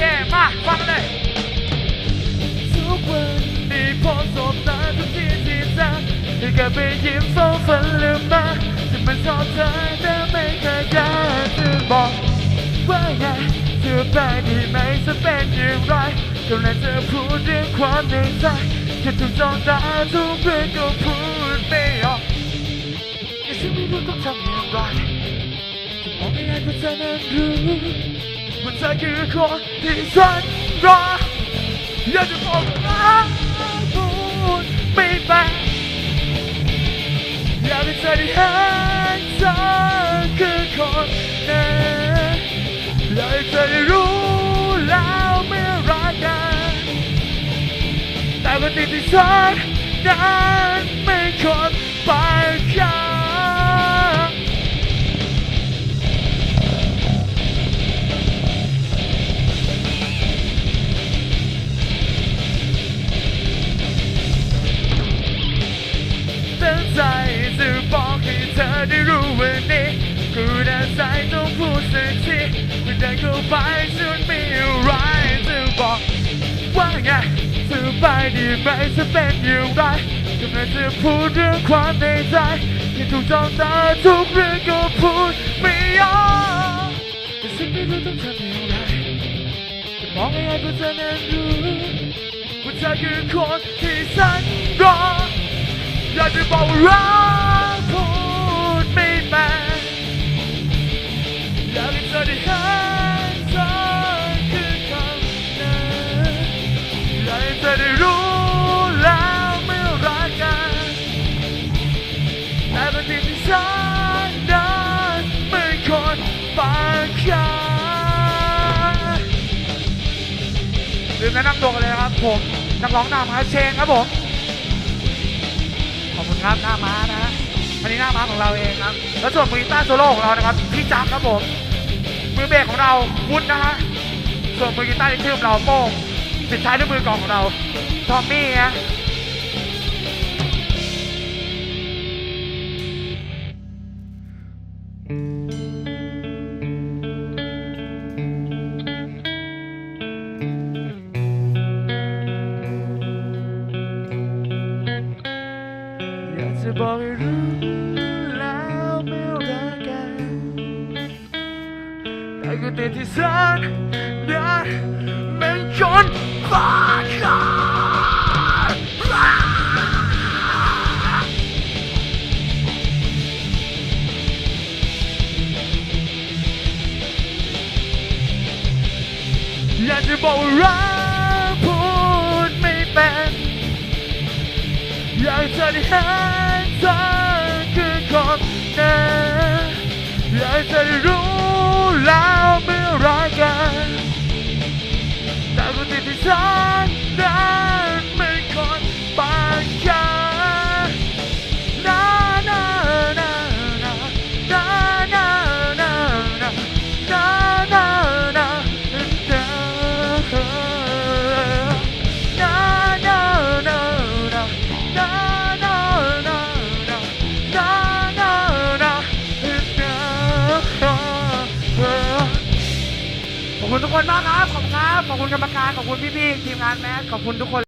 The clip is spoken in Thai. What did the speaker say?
คมาฟังเลยทุกวันนี้พอสบตาทุกทีที่เจอเธอก็ไปยิ้มเฝ้าฝันลืมมาจะมันชอบเธอแต่ไม่เคยกล้าจะบอกว่าไงเธอไปดีไหมจะเป็นอย่างไรกำลังจะพูดเรื่องความในใจแค่ถูกจ้องตาทุกเรื่องก็พูดไม่ออกแต่ฉันไม่รู้ต้องทำอย่างไรจะบอกไม่ได้ก็เธอนั้นรู้ ว่าเธอคือคนที่ฉันรออยากจะบอกรักพูดไม่ไปอยากให้เธอได้เห็นเธอคือคนนั้นอยากให้เธอได้รู้แล้วไม่รักกันแต่วันนี้ที่ฉันนั้นไม่คนไป ไปดีไหมจะเป็นอย่างไรกำลังจะพูดเรื่องความในใจที่ถูกจ้องตาทุกเรื่องก็พูดไม่ออกแต่ฉันไม่รู้ต้องทำอย่างไรจะบองให้ให้เธอนั้นรู้ว่าเธอคือคนที่ฉันรออยากจะบอกรัก ลืมแนะนำตัวกันเลยนะครับผมนักร้องนำครับเชนครับผมขอบคุณครับหน้าม้านะฮะอันนี้หน้าม้าของเราเองครับ แล้วส่วนมือกีตาร์โซโล่ของเรานะครับพี่จักครับผมมือเบสของเราวุ้นนะฮะส่วนมือกีตาร์ที่ชื่อเราโป้งปิดท้ายด้วยมือกองของเราทอมมี่ฮะ จะบอกให้รู้แล้วไม่รักกันแต่ก็ติดที่ฉันนั้นเป็นคนบ้ากันอยากจะบอกว่ารักพูดไม่เป็นอยากจะได้เห็น เธอคือคนนั้นอยากจะรู้ คุณทุกคนมากครับ ขอบคุณครับ ขอบคุณกรรมการ ขอบคุณพี่ๆทีมงานแมส ขอบคุณทุกคน